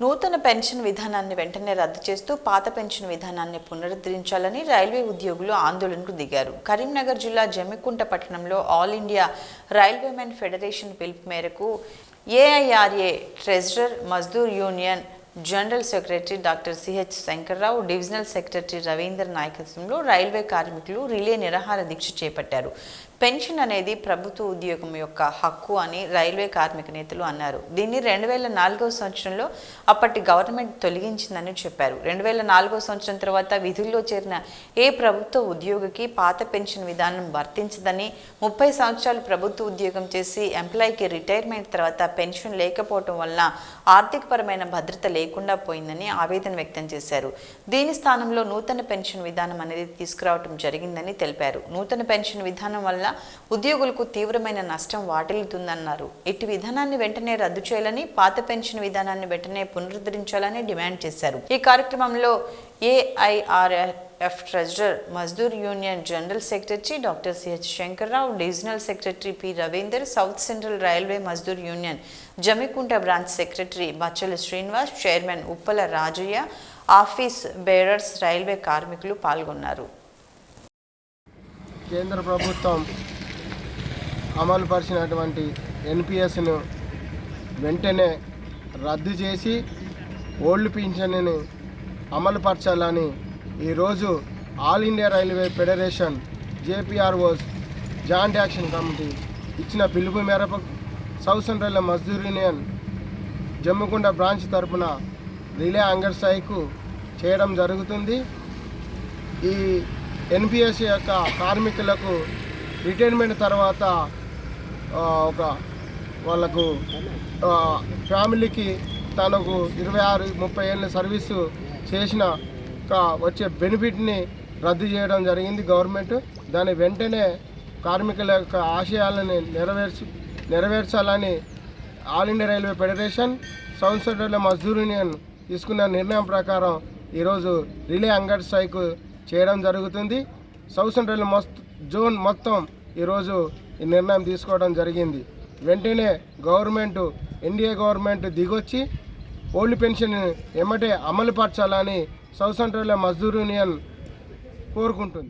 నూతన పెన్షన్ విధానాన్ని వెంటనే రద్దు చేస్తూ పాత పెన్షన్ విధానాన్ని పునరుద్ధరించాలని రైల్వే ఉద్యోగులు ఆందోళనకు దిగారు. కరీంనగర్ జిల్లా జమ్మికుంట పట్టణంలో ఆల్ ఇండియా రైల్వేమెన్ ఫెడరేషన్ పిలుపు మేరకు AIRA treasurer Mazdoor union general secretary doctor CH Shankarrao divisional secretary Ravinder నాయకత్వంలో రైల్వే కార్మికులు రిలే నిరాహార దీక్ష చేపట్టారు. పెన్షన్ అనేది ప్రభుత్వ ఉద్యోగం యొక్క హక్కు అని రైల్వే కార్మిక నేతలు అన్నారు. దీన్ని రెండు వేల నాలుగో సంవత్సరంలో అప్పటి గవర్నమెంట్ తొలగించిందని చెప్పారు. రెండు వేల నాలుగో సంవత్సరం తర్వాత విధుల్లో చేరిన ఏ ప్రభుత్వ ఉద్యోగికి పాత పెన్షన్ విధానం వర్తించదని ముప్పై సంవత్సరాలు ప్రభుత్వ ఉద్యోగం చేసి ఎంప్లాయీకి రిటైర్మెంట్ తర్వాత పెన్షన్ లేకపోవటం వలన ఆర్థికపరమైన భద్రత లేకుండా పోయిందని ఆవేదన వ్యక్తం చేశారు. దీని స్థానంలో నూతన పెన్షన్ విధానం అనేది తీసుకురావటం జరిగిందని తెలిపారు. నూతన పెన్షన్ విధానం వల్ల ఉద్యోగులకు తీవ్రమైన నష్టం వాటిల్లుతుందన్నారు. ఇటు విధానాన్ని వెంటనే రద్దు చేయాలని పాత పెన్షన్ విధానాన్ని వెంటనే పునరుద్ధరించాలని డిమాండ్ చేశారు. ఈ కార్యక్రమంలో F treasurer Mazdoor union general secretary doctor CH Shankarrao divisional secretary P Ravinder south central railway Mazdoor union Jammikunta branch secretary Bachala Srinivas chairman Uppala Rajaiah office bearers railway కార్మికులు పాల్గొన్నారు. కేంద్ర ప్రభుత్వం అమలు పరిచినటువంటి ఎన్పిఎస్ను వెంటనే రద్దు చేసి ఓల్డ్ పింఛన్ని అమలుపరచాలని ఈరోజు all India railway federation JPROs joint action committee ఇచ్చిన పిలుపు మేరకు south central Mazdoor union Jammikunta branch తరపున రిలే అంగర్ స్ట్రైకు చేయడం జరుగుతుంది. ఈ ఎన్పిఎస్ యొక్క కార్మికులకు రిటైర్మెంట్ తర్వాత ఒక వాళ్ళకు ఫ్యామిలీకి తనకు ఇరవై ఆరు ముప్పై ఏళ్ళ సర్వీసు చేసిన వచ్చే బెనిఫిట్ని రద్దు చేయడం జరిగింది గవర్నమెంట్. దాని వెంటనే కార్మికుల యొక్క ఆశయాలను నెరవేర్చు నెరవేర్చాలని all India railway federation south central Mazdoor union తీసుకున్న నిర్ణయం ప్రకారం ఈరోజు రిలే అంగడ్ స్ట్రైక్ చేయడం జరుగుతుంది. సౌత్ సెంట్రల్ మొత్త జోన్ మొత్తం ఈరోజు ఈ నిర్ణయం తీసుకోవడం జరిగింది. వెంటనే గవర్నమెంట్ ఎన్డీఏ గవర్నమెంట్ దిగొచ్చి ఓల్డ్ పెన్షన్ ఎమ్మటే అమలుపరచాలని సౌత్ సెంట్రల్ మజ్దూర్ యూనియన్ కోరుకుంటుంది.